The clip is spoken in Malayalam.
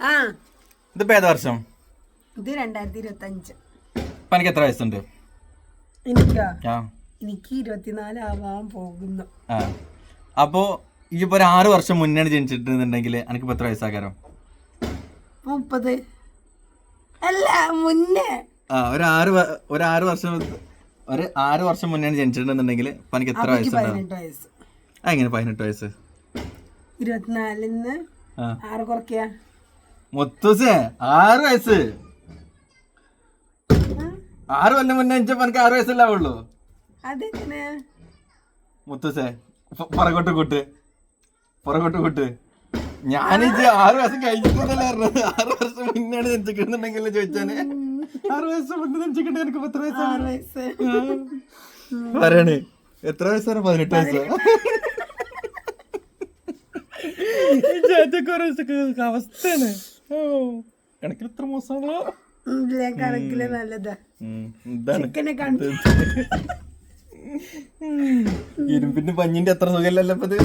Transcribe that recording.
ആ. ഇതിപ്പോ ഏത് വർഷം? ഇത് രണ്ടായിരത്തി ഇരുപത്തി അഞ്ച് ഇപ്പൊ എനിക്ക് എത്ര വയസ്സുണ്ട്? എനിക്കാ? ആ. എനിക്ക് ഇരുപത്തിനാല് ആവാൻ പോകുന്നു. ആ. അപ്പോ ഈ ഇപ്പൊ ഒരു ആറ് വർഷം മുന്നേ ജനിച്ചിട്ടുണ്ടെങ്കിൽ എനിക്ക് എത്ര വയസ്സാകാരം? മുപ്പത്. അല്ല മുന്നേ. ആ ഒരു ആറ് വ- ഒരു ആറ് വർഷം ഒരു ആറ് വർഷം മുന്നേ ജനിച്ചിട്ടുണ്ടെന്നുണ്ടെങ്കിൽ ഇപ്പൊ എനിക്ക് എത്ര എനിക്ക് വയസ്സുണ്ടാവും? പതിനെട്ട് വയസ്സ്. ആ എങ്ങനെ പതിനെട്ട് വയസ്സ്? ഇരുപത്തിനാലിന്ന് ആ. ആറ് കുറയ്ക്കുക മുത്തൂസേ ആറ് വയസ്സ്. ആറ് കൊല്ലം മുന്നേ എനിക്ക് എനിക്ക് ആറ് വയസ്സല്ലാവുള്ളൂ മുത്തൂസേ പുറകോട്ട് കൂട്ട്. പുറകോട്ട് കൂട്ട്. ഞാനിച്ച് ആറ് വയസ്സം കഴിഞ്ഞിട്ടല്ലേ പറഞ്ഞത്. ആറ് വർഷം മുന്നെയാണ് ജനിച്ചിട്ടുണ്ടെങ്കിൽ ചോദിച്ചാന് ആറ് വയസ്സ് മുന്നേ ജനിച്ചിട്ടുണ്ട് എനിക്ക് പത്ത് വയസ്സാണ്? പറയണേ എത്ര വയസ്സാണ്? പതിനെട്ട് വയസ്സ്. അവസ്ഥയാണ്. ഓ. കണക്കിൽ ഇത്ര ഇതിലെ കണക്കിൽ നല്ലതാ. ഇരുമ്പിന്റെ പഞ്ഞിന്റെ അത്ര സുഖമല്ലല്ലോ അപ്പത്.